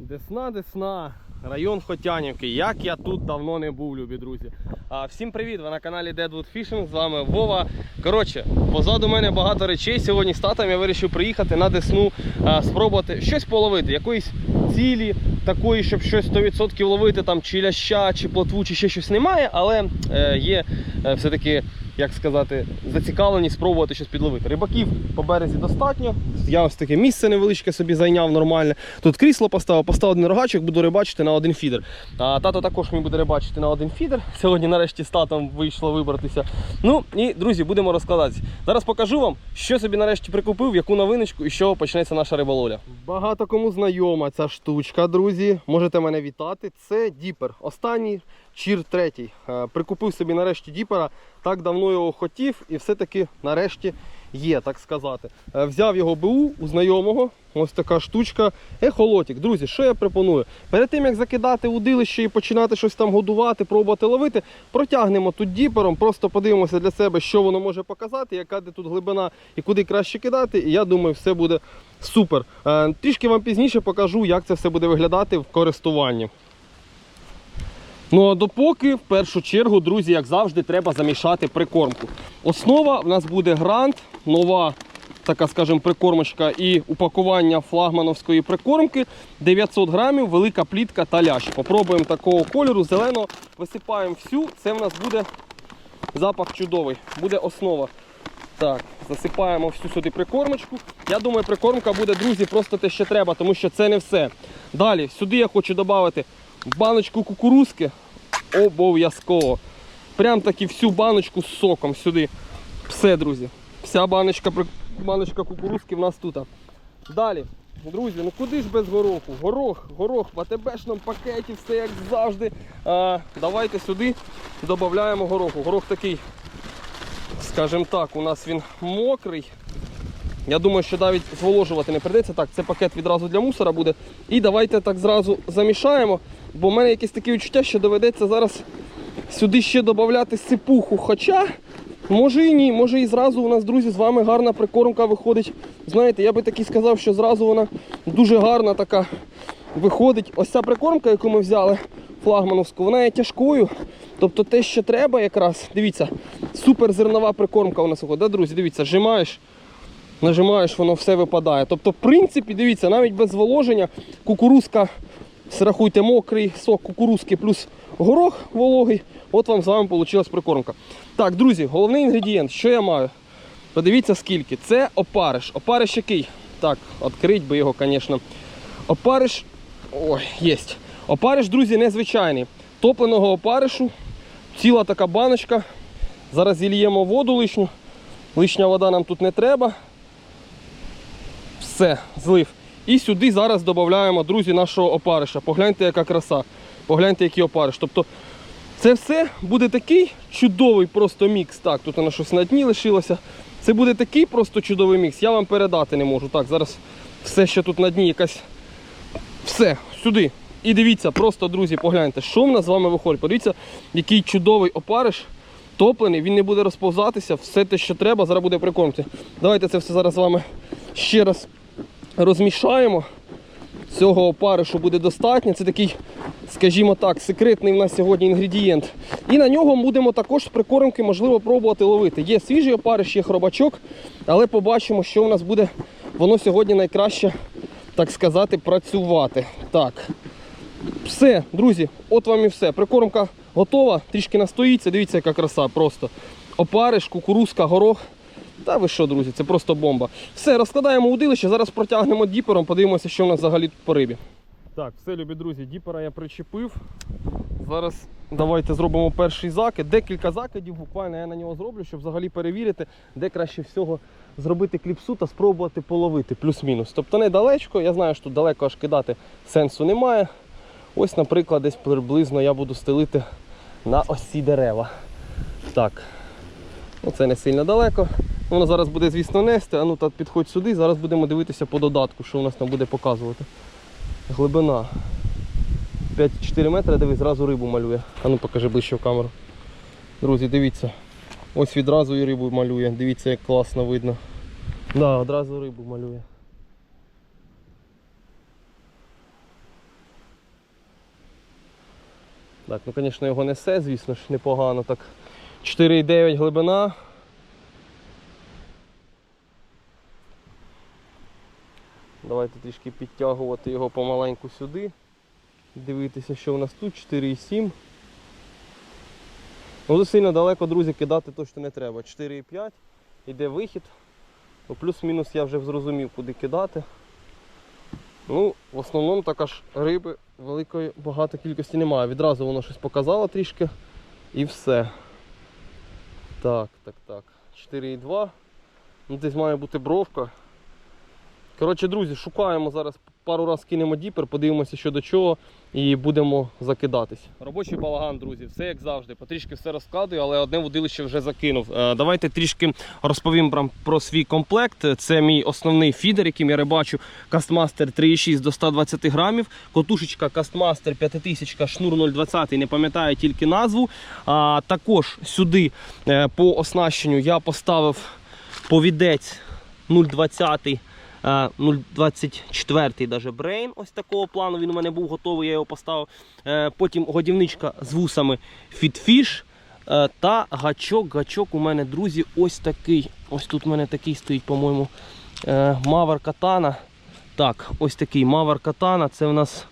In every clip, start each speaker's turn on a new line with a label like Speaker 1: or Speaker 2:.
Speaker 1: Десна, Десна, район Хотянівки. Як я тут давно не був, любі друзі. А, всім привіт! Ви на каналі Deadwood Fishing, з вами Вова. Коротше, позаду мене багато речей. Сьогодні з татом я вирішив приїхати на Десну, а, спробувати щось половити, якоїсь цілі, такої, щоб щось 100% ловити, там чи ляща, чи плотву, чи ще щось немає, але е, є е, все-таки. Як сказати, зацікавлені спробувати щось підловити. Рибаків по березі достатньо. Я ось таке місце невеличке собі зайняв нормальне. Тут крісло поставив, поставив один рогачок, буду рибачити на один фідер. А тато також мені буде рибачити на один фідер. Сьогодні нарешті з татом вийшло вибратися. Ну і друзі, будемо розкладатися. Зараз покажу вам, що собі нарешті прикупив, яку новиночку і чого почнеться наша риболовля. Багато кому знайома ця штучка, друзі. Можете мене вітати. Це діпер. Останній чір третій. Е, Прикупив собі нарешті діпера. Так давно його хотів, і все-таки нарешті є, так сказати. Е, Взяв його БУ у знайомого. Ось така штучка. Ехолотік. Друзі, що я пропоную? Перед тим як закидати удилище і починати щось там годувати, пробувати ловити, протягнемо тут діпером, просто подивимося для себе, що воно може показати, яка де тут глибина і куди краще кидати. І я думаю, все буде супер. Е, Трішки вам пізніше покажу, як це все буде виглядати в користуванні. Ну а допоки, в першу чергу, друзі, як завжди, треба замішати прикормку. Основа в нас буде грант, нова така, скажімо, прикормочка і упакування флагмановської прикормки. 900 грамів, велика плітка та лящ. Попробуємо такого кольору, зеленого, висипаємо всю. Це в нас буде запах чудовий, буде основа. Так, засипаємо всю сюди прикормочку. Я думаю, прикормка буде, друзі, просто те, що треба, тому що це не все. Далі, сюди я хочу додати баночку кукурузки. Обов'язково. Прям таки всю баночку з соком сюди. Все, друзі. Вся баночка, баночка кукурузки в нас тут. Далі, друзі, ну куди ж без гороху? Горох, горох в АТБшному пакеті, все як завжди. А, давайте сюди додаємо гороху. Горох такий, скажімо так, у нас він мокрий. Я думаю, що навіть зволожувати не прийдеться. Так, це пакет відразу для мусора буде. І давайте так зразу замішаємо, бо в мене якесь таке відчуття, що доведеться зараз сюди ще додати сипуху. Хоча, може і ні, може і зразу у нас, друзі, з вами гарна прикормка виходить. Знаєте, я би таки сказав, що зразу вона дуже гарна така виходить. Ось ця прикормка, яку ми взяли, флагмановську, вона є тяжкою. Тобто те, що треба якраз, дивіться, суперзернова прикормка у нас виходить. Да, друзі, дивіться, зжимаєш нажимаєш, воно все випадає. Тобто, в принципі, дивіться, навіть без зволоження кукурузка, рахуйте, мокрий сок кукурузки плюс горох вологий. От вам з вами вийшла прикормка. Так, друзі, головний інгредієнт, що я маю? Подивіться скільки. Це опариш. Опариш який? Так, відкрить би його, звісно. Опариш. Ой, є. Опариш, друзі, незвичайний. Топленого опаришу. Ціла така баночка. Зараз зільємо воду лишню. Лишня вода нам тут не треба. Все, злив. І сюди зараз додаємо, друзі, нашого опариша. Погляньте, яка краса. Погляньте, який опариш. Тобто це все буде такий чудовий просто мікс. Так, тут воно щось на дні лишилося. Це буде такий просто чудовий мікс. Я вам передати не можу. Так, зараз все, що тут на дні, якась. Все, сюди. І дивіться, просто, друзі, погляньте, що в нас з вами виходить. Подивіться, який чудовий опариш топлений, він не буде розповзатися, все те, що треба, зараз буде прикормці. Давайте це все зараз з вами ще раз розмішаємо. Цього опаришу буде достатньо. Це такий, скажімо так, секретний в нас сьогодні інгредієнт. І на нього будемо також з прикормки, можливо, пробувати ловити. Є свіжий опариш, є хробачок, але побачимо, що у нас буде воно сьогодні найкраще, так сказати, працювати. Так. Все, друзі, от вам і все. Прикормка готова, трішки настоїться. Дивіться, яка краса просто. Опариш, кукурузка, горох. Та ви що, друзі, це просто бомба. Все, розкладаємо удилище, зараз протягнемо діпером, подивимося, що в нас взагалі тут по рибі. Так, все, любі друзі, діпера я причепив. Зараз давайте зробимо перший закид. Декілька закидів, буквально я на нього зроблю, щоб взагалі перевірити, де краще всього зробити кліпсу та спробувати половити, плюс-мінус. Тобто недалечко, я знаю, що тут далеко аж кидати сенсу немає. Ось, наприклад, десь приблизно я буду стелити на ось ці дерева. Так, оце не сильно далеко. Воно зараз буде, звісно, нести, а ну так підходь сюди. Зараз будемо дивитися по додатку, що у нас там буде показувати. Глибина. 5-4 метри, дивись, зразу рибу малює. А ну покажи ближче в камеру. Друзі, дивіться. Ось відразу і рибу малює. Дивіться, як класно видно. Да, одразу рибу малює. Так, ну звісно, його несе, звісно ж, непогано. Так. 4,9 глибина. Давайте трішки підтягувати його помаленьку сюди. Дивитися, що у нас тут 4,7. Ну, сильно далеко, друзі, кидати точно не треба. 4,5. Іде вихід. Ну, плюс-мінус я вже зрозумів, куди кидати. Ну, в основному така ж риби великої багато кількості немає. Відразу воно щось показало трішки і все. Так, так, так. 4,2. Ну, десь має бути бровка. Коротше, друзі, шукаємо зараз пару разів кинемо діпер, подивимося, що до чого, і будемо закидатись. Робочий балаган, друзі, все як завжди. Потрішки все розкладую, але одне водилище вже закинув. Е, Давайте трішки розповім про свій комплект. Це мій основний фідер, яким я рибачу. Кастмастер 3,6 до 120 грамів. Котушечка Кастмастер 5000, шнур 0,20, не пам'ятаю тільки назву. А, також сюди е, по оснащенню я поставив повідець 0,20. Е, 0,24 даже брейн, ось такого плану. Він у мене був готовий, я його поставив. Е, Потім годівничка з вусами Fitfish. Е, Та гачок. Гачок у мене, друзі, ось такий. Ось тут у мене такий стоїть, по-моєму, Мавер Катана. Так, ось такий Мавер Катана. Це у нас.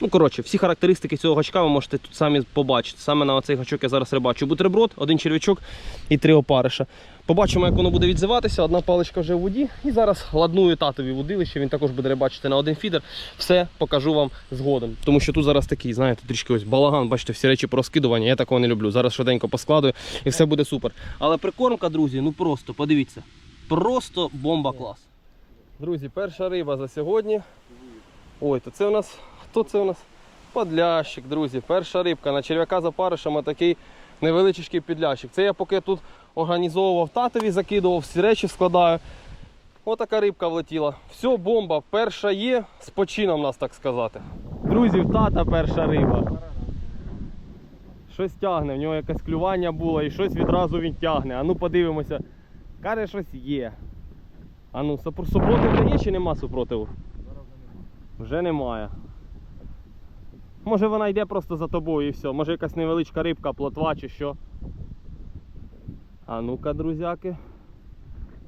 Speaker 1: Ну, коротше, всі характеристики цього гачка ви можете тут самі побачити. Саме на цей гачок я зараз рибачу. Бутерброд, один черв'ячок і три опариша. Побачимо, як воно буде відзиватися. Одна паличка вже в воді. І зараз ладную татові водилище. Він також буде рибачити на один фідер. Все покажу вам згодом. Тому що тут зараз такий, знаєте, трішки ось балаган, бачите, всі речі порозкидування. Я такого не люблю. Зараз швиденько поскладую і все буде супер. Але прикормка, друзі, ну просто подивіться. Просто бомба клас. Друзі, перша риба за сьогодні. Ой, то це у нас. Хто це у нас? Подлящик, друзі. Перша рибка на черв'яка за паришем, такий невеличкий підлящик. Це я поки тут організовував татові, закидував, всі речі складаю. Отака рибка влетіла. Все, бомба. Перша є, з почином нас так сказати. Друзі, в тата перша риба. Щось тягне, в нього якесь клювання було і щось відразу він тягне. А ну подивимося. Каже, щось є. А ну, супр- супротив є чи нема супротиву? Вже немає. Може вона йде просто за тобою і все. Може якась невеличка рибка, плотва чи що. А ну-ка, друзяки.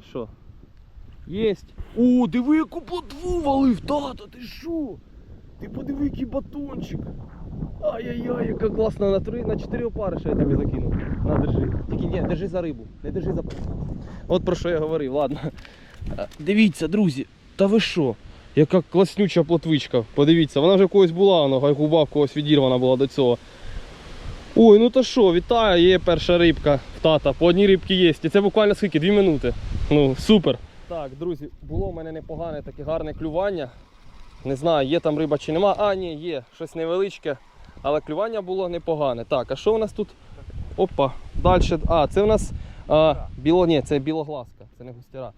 Speaker 1: Що? Єсть. О, диви, яку плотву валив, тата, ти що? Ти подиви, який батончик. Ай-яй-яй, яка класна на три, на чотири опариша я тобі закинув. На, держи. Тільки ні, держи за рибу. Не держи за. От про що я говорив, ладно. Е, Дивіться, друзі, та ви що? Яка класнюча плотвичка. Подивіться, вона вже когось була, вона гайгуба в когось відірвана була до цього. Ой, ну то що, вітаю, є перша рибка в тата. По одній рибці є. І це буквально скільки? Дві минути. Ну, супер. Так, друзі, було в мене непогане таке гарне клювання. Не знаю, є там риба чи нема. А, ні, є, щось невеличке. Але клювання було непогане. Так, а що у нас тут? Опа, далі. А, це у нас а, біло, ні, це білогласка, це не густяра.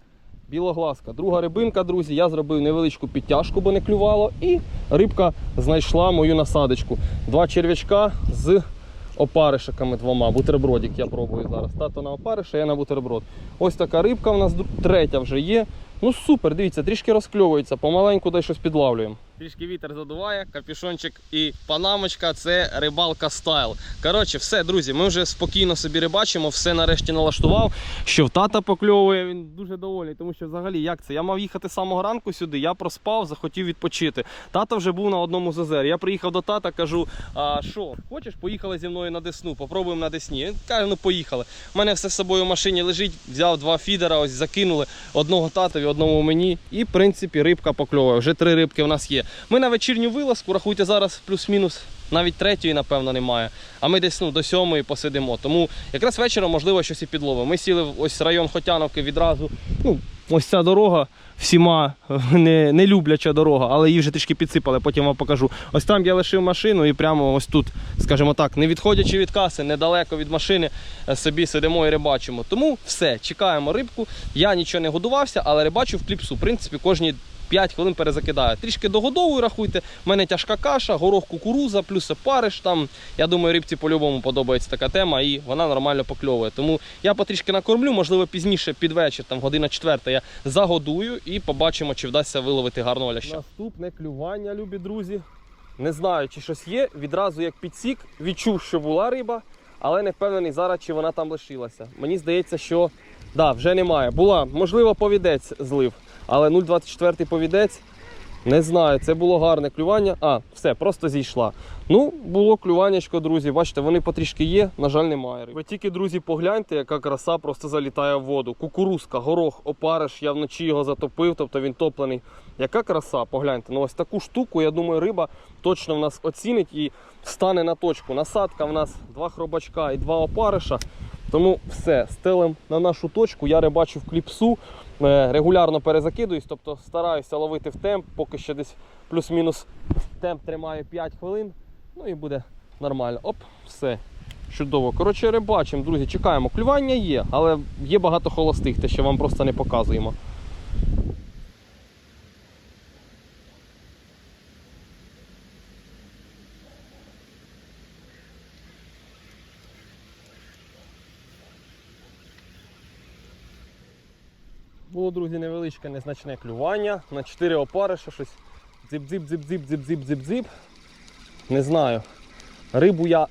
Speaker 1: Білогласка. Друга рибинка, друзі. Я зробив невеличку підтяжку, бо не клювало. І рибка знайшла мою насадочку. Два черв'ячка з опаришиками двома. Бутербродик я пробую зараз. Тато на опариша, я на бутерброд. Ось така рибка в нас третя вже є. Ну супер, дивіться, трішки розкльовується, помаленьку дай щось підлавлюємо. Трішки вітер задуває, капюшончик і панамочка це рибалка стайл. Коротше, все, друзі, ми вже спокійно собі рибачимо, все нарешті налаштував. Що в тата покльовує, він дуже довольний, тому що взагалі як це? Я мав їхати з самого ранку сюди, я проспав, захотів відпочити. Тата вже був на одному з озер. Я приїхав до тата, кажу: а що, хочеш, поїхали зі мною на Десну, попробуємо на Десні. Він каже, ну поїхали. У мене все з собою в машині лежить, взяв два фідера, ось закинули одного татові, одному мені. І в принципі рибка покльовує. Вже три рибки в нас є. Ми на вечірню вилазку, рахуйте зараз плюс-мінус. Навіть третьої, напевно, немає. А ми десь ну, до сьомої посидимо. Тому якраз вечором, можливо, щось і підловимо. Ми сіли в ось район Хотяновки відразу. Ну, ось ця дорога всіма не, не любляча дорога, але її вже трішки підсипали, потім вам покажу. Ось там я лишив машину і прямо ось тут, скажімо так, не відходячи від каси, недалеко від машини, е, собі сидимо і рибачимо. Тому все, чекаємо рибку. Я нічого не годувався, але рибачу в кліпсу. В принципі, кожні 5 хвилин перезакидаю. Трішки догодовую, рахуйте. У мене тяжка каша, горох кукуруза, плюс опариш там. Я думаю, рибці по-любому подобається така тема і вона нормально покльовує. Тому я потрішки накормлю, можливо, пізніше під вечір, там година четверта, я загодую і побачимо, чи вдасться виловити гарного ляща. Наступне клювання, любі друзі. Не знаю, чи щось є. Відразу як підсік, відчув, що була риба, але не впевнений зараз, чи вона там лишилася. Мені здається, що да, вже немає. Була, можливо, повідець злив, але 0,24 повідець. Не знаю, це було гарне клювання. А, все, просто зійшла. Ну, було клюваннячко, друзі. Бачите, вони потрішки є, на жаль, немає. Ви тільки, друзі, погляньте, яка краса просто залітає в воду. Кукурузка, горох, опариш, я вночі його затопив, тобто він топлений. Яка краса, погляньте. Ну ось таку штуку, я думаю, риба точно в нас оцінить і стане на точку. Насадка в нас два хробачка і два опариша. Тому все, стелем на нашу точку. Я рибачу в кліпсу, е, регулярно перезакидуюсь, тобто стараюся ловити в темп, поки ще десь плюс-мінус темп тримаю 5 хвилин. Ну і буде нормально. Оп, все. Чудово. Коротше, рибачимо, друзі, чекаємо. Клювання є, але є багато холостих, те, що вам просто не показуємо. Було, друзі, невеличке незначне клювання на 4 опариша, щось дзип-дзип-дзип-дзип-дзип-дзип-дзип. Не знаю. Рибу я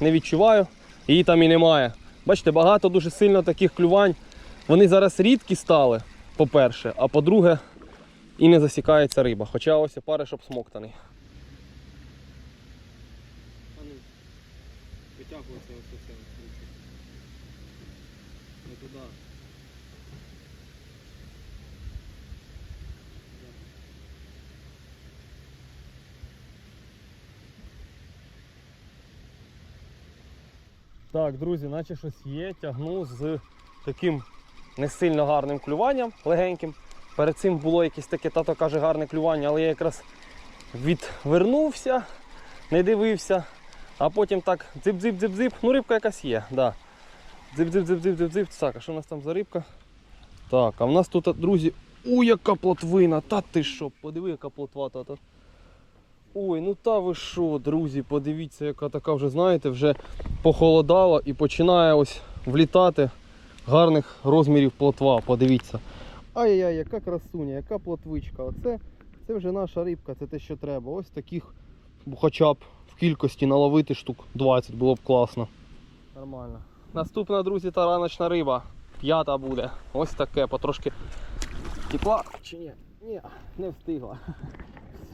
Speaker 1: не відчуваю, її там і немає. Бачите, багато дуже сильно таких клювань. Вони зараз рідкі стали, по-перше, а по-друге, і не засікається риба. Хоча ось опариш обсмоктаний. Витягується ось це. Не туди. Так, друзі, наче щось є, тягну з таким не сильно гарним клюванням, легеньким. Перед цим було якесь таке, тато каже, гарне клювання, але я якраз відвернувся, не дивився, а потім так дзип-дзип-дзип-дзип. Ну, рибка якась є, да. Дзип-дзип-дзип-дзип-дзип. Так, а що у нас там за рибка? Так, а в нас тут, друзі, у, яка плотвина! Та ти що, подиви, яка плотва тата. Ой, ну та ви що, друзі, подивіться, яка така вже, знаєте, вже похолодала і починає ось влітати гарних розмірів плотва. Подивіться. Ай-яй, яка красуня, яка плотвичка. Оце це вже наша рибка, це те, що треба. Ось таких хоча б в кількості наловити штук 20 було б класно. Нормально. Наступна, друзі, тараночна риба. П'ята буде. Ось таке, потрошки тепла чи ні? Ні, не встигла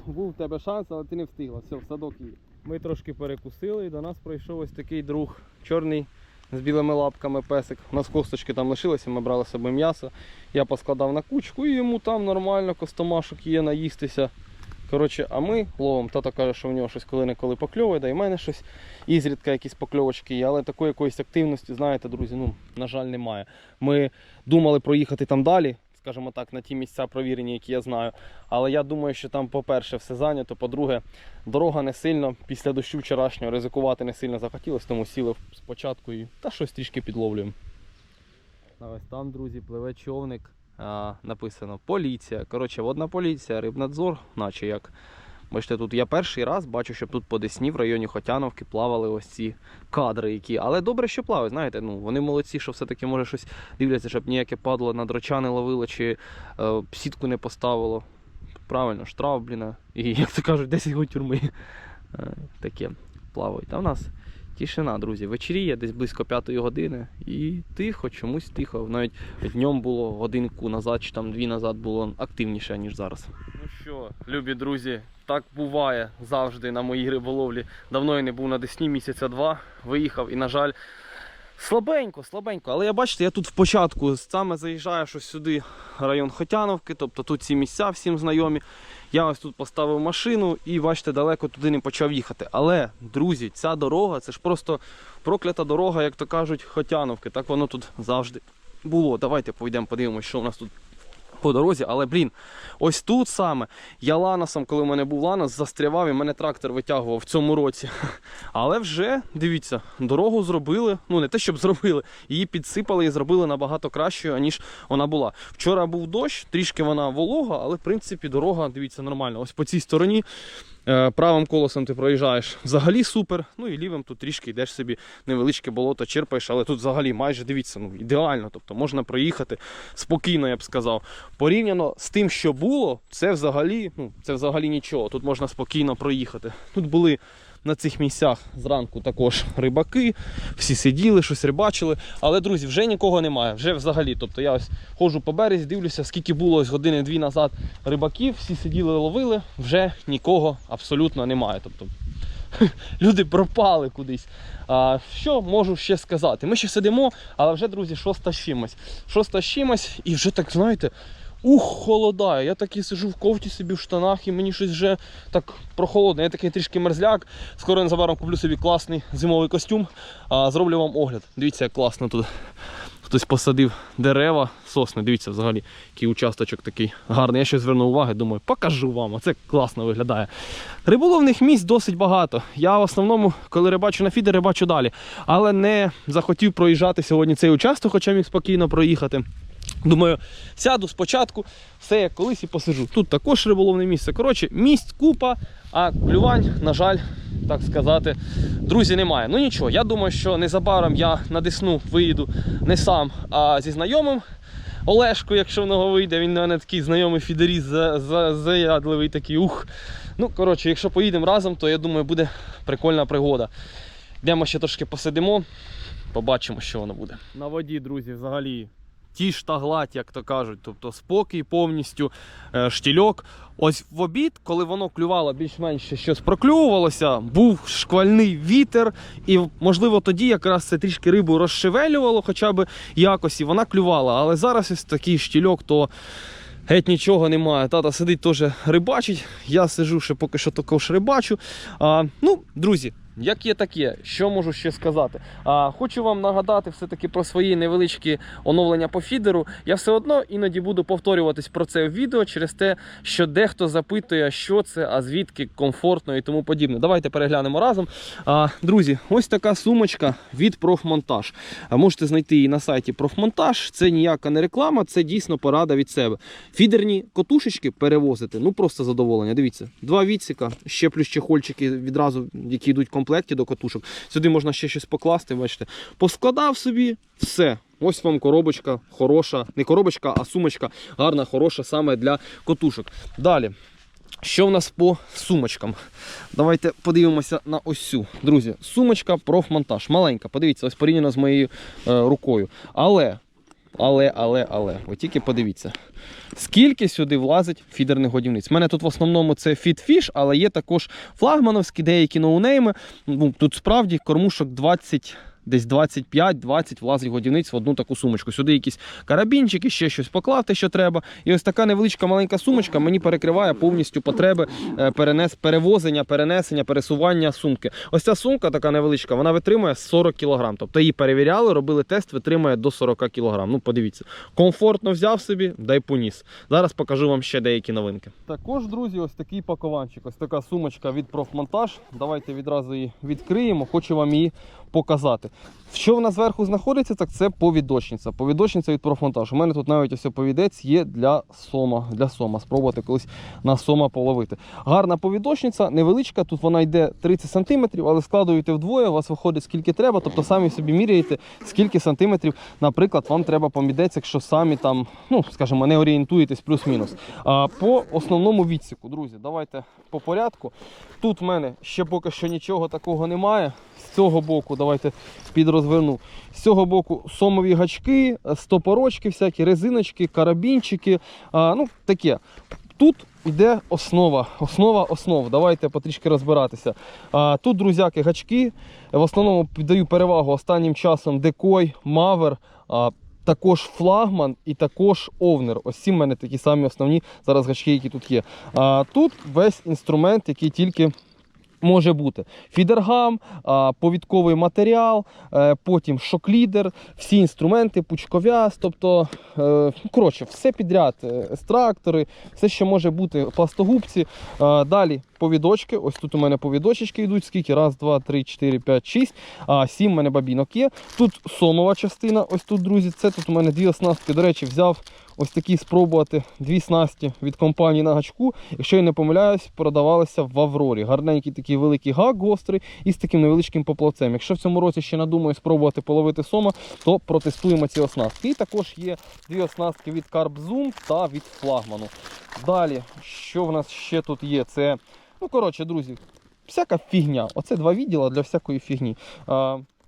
Speaker 1: був в тебе шанс, але ти не встигла. Все, в садок її. Ми трошки перекусили і до нас прийшов ось такий друг чорний з білими лапками песик. У нас косточки там лишилися, ми брали з собою м'ясо. Я поскладав на кучку і йому там нормально костомашок є наїстися. Коротше, а ми ловимо. Тато каже, що в нього щось коли-неколи покльовує, да і в мене щось ізрідка якісь покльовочки є, але такої якоїсь активності, знаєте, друзі, ну, на жаль, немає. Ми думали проїхати там далі, скажімо так, на ті місця провірені, які я знаю. Але я думаю, що там, по-перше, все зайнято. По-друге, дорога не сильно після дощу вчорашнього ризикувати не сильно захотілося, тому сіли спочатку і та щось трішки підловлюємо. А ось там, друзі, пливе човник. А, написано поліція. Коротше, водна поліція, рибнадзор, наче як. Бачите, тут я перший раз бачу, щоб тут по Десні в районі Хотяновки плавали ось ці кадри, які. Але добре, що плавають, знаєте, ну вони молодці, що все-таки може щось дивляться, щоб ніяке падло на дроча не ловило чи е, сітку не поставило. Правильно, штраф, блін. І як то кажуть, 10 год тюрми. Е, таке плавають. А в нас тишина, друзі. Вечеріє десь близько п'ятої години. І тихо, чомусь тихо. Навіть днем було годинку назад чи там дві назад було активніше, ніж зараз. Що, любі друзі, так буває завжди на моїй риболовлі. Давно я не був на Десні, місяця два. Виїхав і, на жаль, слабенько, слабенько. Але я бачите, я тут в початку саме заїжджаю щось сюди, район Хотяновки, тобто тут ці місця всім знайомі. Я ось тут поставив машину і бачите, далеко туди не почав їхати. Але, друзі, ця дорога це ж просто проклята дорога, як то кажуть, Хотяновки. Так воно тут завжди було. Давайте пойдемо подивимося, що в нас тут по дорозі, але блін, ось тут саме я ланосом, коли в мене був ланос, застрявав і мене трактор витягував в цьому році. Але вже дивіться, дорогу зробили. Ну не те, щоб зробили, її підсипали і зробили набагато кращою, ніж вона була. Вчора був дощ, трішки вона волога, але в принципі дорога, дивіться, нормально. Ось по цій стороні Правим колесом ти проїжджаєш взагалі супер. Ну і лівим тут трішки йдеш собі невеличке болото, черпаєш, але тут взагалі майже дивіться, ну ідеально. Тобто можна проїхати спокійно, я б сказав. Порівняно з тим, що було, це взагалі, ну, це взагалі нічого. Тут можна спокійно проїхати. Тут були на цих місцях зранку також рибаки, всі сиділи, щось рибачили. Але, друзі, вже нікого немає. Вже взагалі. Тобто я ось ходжу по березі, дивлюся, скільки було ось години-дві назад рибаків, всі сиділи, ловили, вже нікого абсолютно немає. Тобто люди пропали кудись. А, що можу ще сказати? Ми ще сидимо, але вже, друзі, шоста з чимось. Шоста і вже так, знаєте. Ух, холодає. Я такий сижу в кофті собі в штанах і мені щось вже так прохолодно. Я такий трішки мерзляк. Скоро незабаром куплю собі класний зимовий костюм. А, зроблю вам огляд. Дивіться, як класно тут. Хтось посадив дерева, сосни. Дивіться, взагалі, який участочок такий гарний. Я ще звернув увагу, думаю, покажу вам. Оце класно виглядає. Риболовних місць досить багато. Я в основному, коли рибачу на фідер, рибачу далі. Але не захотів проїжджати сьогодні цей участок, хоча міг спокійно проїхати. Думаю, сяду спочатку, все як колись і посижу. Тут також риболовне місце. Коротше, місць купа, а клювань, на жаль, так сказати, друзі, немає. Ну нічого, я думаю, що незабаром я на Десну виїду не сам, а зі знайомим. Олешко, якщо в нього вийде, він у мене такий знайомий фідеріст, за- за- заядливий такий ух. Ну, коротше, якщо поїдемо разом, то я думаю, буде прикольна пригода. Йдемо ще трошки посидимо, побачимо, що воно буде. На воді, друзі, взагалі тіш та гладь, як то кажуть. Тобто спокій повністю, е, штільок. Ось в обід, коли воно клювало більш-менш щось проклювувалося, був шквальний вітер, і можливо тоді якраз це трішки рибу розшевелювало, хоча б якось, і вона клювала. Але зараз ось такий штільок, то геть нічого немає. Тата сидить теж рибачить. Я сижу ще поки що також рибачу. А, ну, друзі. Як є таке, що можу ще сказати? А, хочу вам нагадати все-таки про свої невеличкі оновлення по фідеру. Я все одно іноді буду повторюватись про це в відео через те, що дехто запитує, що це, а звідки комфортно і тому подібне. Давайте переглянемо разом. А, друзі, ось така сумочка від профмонтаж. А можете знайти її на сайті профмонтаж. Це ніяка не реклама, це дійсно порада від себе. Фідерні котушечки перевозити, ну просто задоволення. Дивіться, два відсіка, ще плюс чехольчики відразу, які йдуть в комплекті до котушок. Сюди можна ще щось покласти, бачите. Поскладав собі, все. Ось вам коробочка хороша, не коробочка, а сумочка гарна, хороша саме для котушок. Далі. Що в нас по сумочкам? Давайте подивимося на ось цю. Друзі, сумочка профмонтаж. Маленька. Подивіться, ось порівняно з моєю е, рукою. Але, але, але, але, ви тільки подивіться. Скільки сюди влазить фідерних годівниць? У мене тут в основному це фідфіш, але є також флагмановські, деякі ноунейми. Ну, тут справді кормушок 20. Десь 25-20 влазить годівниць в одну таку сумочку. Сюди якісь карабінчики, ще щось покласти, що треба. І ось така невеличка маленька сумочка мені перекриває повністю потреби е, перенес, перевозення, перенесення, пересування сумки. Ось ця сумка така невеличка, вона витримує 40 кг. Тобто її перевіряли, робили тест, витримує до 40 кг. Ну, подивіться, комфортно взяв собі, дай поніс. Зараз покажу вам ще деякі новинки. Також, друзі, ось такий пакованчик, ось така сумочка від профмонтаж. Давайте відразу її відкриємо. Хочу вам її показати. Що вона зверху знаходиться, так це повідочниця. Повідочниця від профмонтажу. У мене тут навіть ось повідець є для сома. Для сома. Спробувати колись на сома половити. Гарна повідочниця, невеличка, тут вона йде 30 см, але складуєте вдвоє, у вас виходить скільки треба, тобто самі собі міряєте, скільки сантиметрів, наприклад, вам треба помідець, якщо самі там, ну, скажімо, не орієнтуєтесь плюс-мінус. А по основному відсіку, друзі, давайте по порядку. Тут в мене ще поки що нічого такого немає. Цього боку, давайте підрозверну. З цього боку сомові гачки, стопорочки, всякі резиночки, карабінчики. А, ну, таке. Тут йде основа, основа основ. Давайте потрішки розбиратися. А, тут, друзяки, гачки. В основному піддаю перевагу останнім часом декой, мавер. А, також флагман і також овнер. Ось ці в мене такі самі основні зараз гачки, які тут є. А тут весь інструмент, який тільки може бути. Фідергам, повідковий матеріал, е, потім шоклідер, всі інструменти, пучковяз, тобто, е, коротше, все підряд, е, екстрактори, все, що може бути, пластогубці. Е, Далі повідочки. Ось тут у мене повідочечки йдуть. Скільки? Раз, два, три, чотири, п'ять, шість. А, сім у мене бабінок є. Тут сомова частина. Ось тут, друзі, це тут у мене дві оснастки. До речі, взяв ось такі спробувати дві снасті від компанії на гачку. Якщо я не помиляюсь, продавалися в Аврорі. Гарненький такий великий гак гострий і з таким невеличким поплавцем. Якщо в цьому році ще надумаю спробувати половити сома, то протестуємо ці оснастки. І також є дві оснастки від Carp та від флагману. Далі, що в нас ще тут є? Це, ну коротше, друзі, всяка фігня. Оце два відділа для всякої фігні.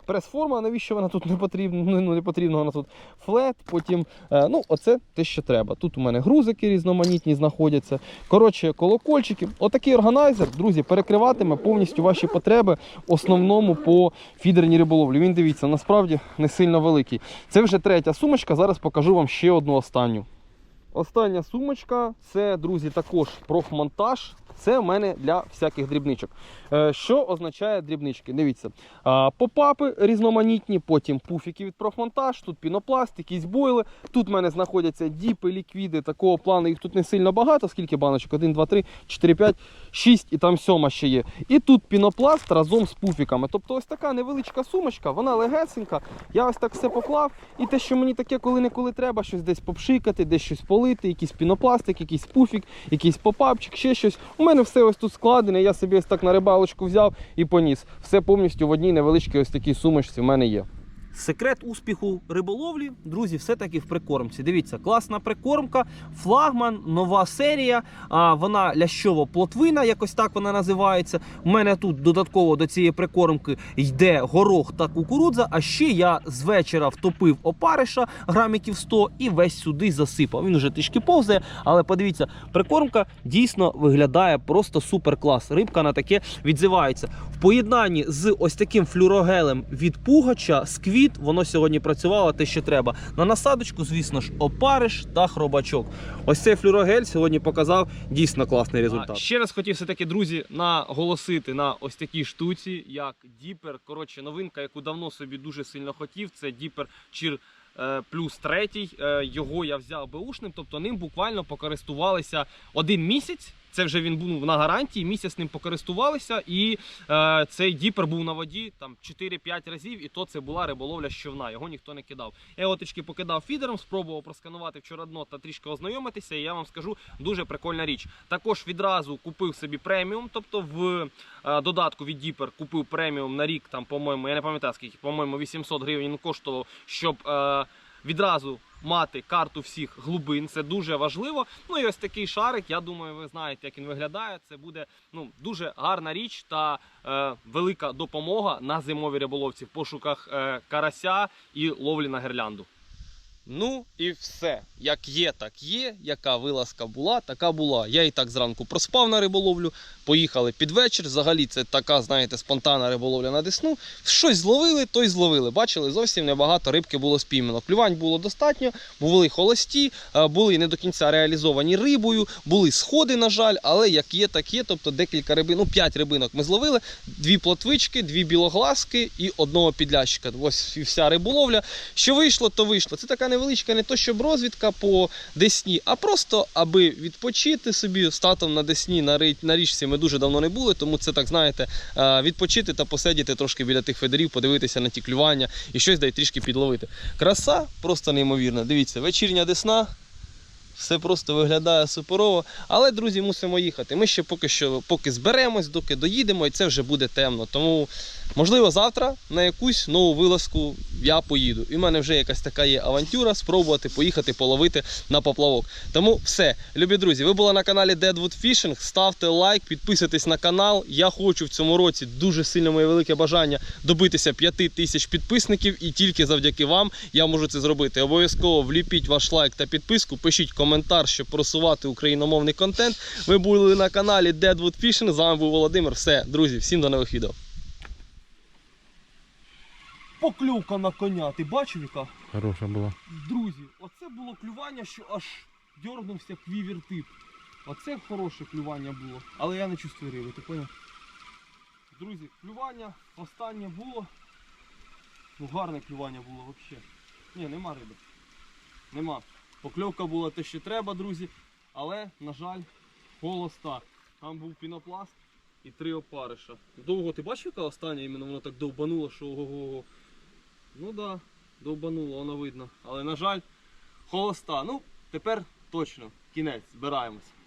Speaker 1: Прес-форма, навіщо вона тут не потрібна? Ну, не потрібно вона тут флет, потім, е, ну, оце те, що треба. Тут у мене грузики різноманітні знаходяться. Коротше, колокольчики. Отакий органайзер, друзі, перекриватиме повністю ваші потреби, основному по фідерній риболовлі. Він дивіться, насправді не сильно великий. Це вже третя сумочка. Зараз покажу вам ще одну останню. Остання сумочка це, друзі, також профмонтаж. Це в мене для всяких дрібничок. Е, Що означає дрібнички? Дивіться, попапи різноманітні, потім пуфіки від профмонтаж, тут пінопласт, якісь бойли. Тут в мене знаходяться діпи, ліквіди такого плану. Їх тут не сильно багато. Скільки баночок? 1, 2, 3, 4, 5, 6 і там сьома ще є. І тут пінопласт разом з пуфіками. Тобто ось така невеличка сумочка, вона легесенька. Я ось так все поклав. І те, що мені таке коли-неколи треба, щось десь попшикати, десь щось полити, якийсь пінопластик, якийсь пуфік, якийсь попапчик, ще щось. Мене все ось тут складене. Я собі ось так на рибалочку взяв і поніс. Все повністю в одній невеличкій ось такій сумочці в мене є.
Speaker 2: Секрет успіху риболовлі, друзі, все-таки в прикормці. Дивіться, класна прикормка, флагман, нова серія. А вона лящово-плотвина, якось так вона називається. У мене тут додатково до цієї прикормки йде горох та кукурудза. А ще я з вечора втопив опариша граміків 100 і весь сюди засипав. Він уже трішки повзає, але подивіться, прикормка дійсно виглядає просто супер клас. Рибка на таке відзивається. В поєднанні з ось таким флюрогелем від пугача, сквіт, воно сьогодні працювало те, що треба. На насадочку, звісно ж, опариш та хробачок. Ось цей флюрогель сьогодні показав дійсно класний результат.
Speaker 1: А, ще раз хотів все-таки, друзі, наголосити на ось такій штуці, як Діпер. Коротше, новинка, яку давно собі дуже сильно хотів, це Діпер Чір. е, Плюс третій, Е, його я взяв беушним, тобто ним буквально покористувалися один місяць. Це вже він був на гарантії, місяць ним покористувалися, і е, цей діпер був на воді там 4-5 разів, і то це була риболовля з човна, його ніхто не кидав. Я його трішки покидав фідером, спробував просканувати вчора дно та трішки ознайомитися, і я вам скажу дуже прикольна річ. Також відразу купив собі преміум, тобто в е, додатку від Діпер купив преміум на рік, там, по-моєму, я не пам'ятаю скільки, по-моєму, 800 гривень коштував, щоб. Е, Відразу мати карту всіх глибин, це дуже важливо. Ну і ось такий шарик. Я думаю, ви знаєте, як він виглядає. Це буде ну дуже гарна річ та е, велика допомога на зимовій риболовці в пошуках е, карася і ловлі на гирлянду. Ну і все. Як є, так є. Яка вилазка була, така була. Я і так зранку проспав на риболовлю, поїхали під вечір. Взагалі це така, знаєте, спонтанна риболовля на десну. Щось зловили, то й зловили. Бачили, зовсім небагато рибки було спіймано. Клювань було достатньо, були холості, е, були не до кінця реалізовані рибою, були сходи, на жаль, але як є, так є. Тобто декілька рибин, ну 5 рибинок ми зловили, дві плотвички, дві білоглазки і одного підлящика. Ось і вся риболовля. Що вийшло, то вийшло. Це така невеличка, не то щоб розвідка по Десні, а просто аби відпочити собі з татом на Десні, на річці дуже давно не були, тому це так знаєте, е, відпочити та посидіти трошки біля тих федерів, подивитися на ті клювання і щось дай трішки підловити. Краса просто неймовірна. Дивіться, вечірня Десна. Все просто виглядає суперово. Але, друзі, мусимо їхати. Ми ще поки що поки зберемось, доки доїдемо, і це вже буде темно. Тому, можливо, завтра на якусь нову вилазку я поїду. І в мене вже якась така є авантюра спробувати поїхати половити на поплавок. Тому все, любі друзі, ви були на каналі Deadwood Fishing. Ставте лайк, підписуйтесь на канал. Я хочу в цьому році дуже сильно моє велике бажання добитися 5 тисяч підписників, і тільки завдяки вам я можу це зробити. Обов'язково вліпіть ваш лайк та підписку, пишіть коментар, щоб просувати україномовний контент. Ви були на каналі Deadwood Fishing. З вами був Володимир. Все, друзі, всім до нових відео. Покльовка на коня, ти бачив яка?
Speaker 3: Хороша була.
Speaker 1: Друзі, оце було клювання, що аж дьорнувся квівір тип. Оце хороше клювання було. Але я не чувствую риби, ти поняв? Друзі, клювання останнє було. Ну гарне клювання було взагалі. Ні, нема риби. Нема. Покльовка була те, що треба, друзі. Але, на жаль, холоста. Там був пінопласт і три опариша. Довго ти бачив, яка остання іменно воно так довбануло, що ого-го. Ну да, довбануло, воно видно. Але, на жаль, холоста. Ну, тепер точно кінець, збираємось.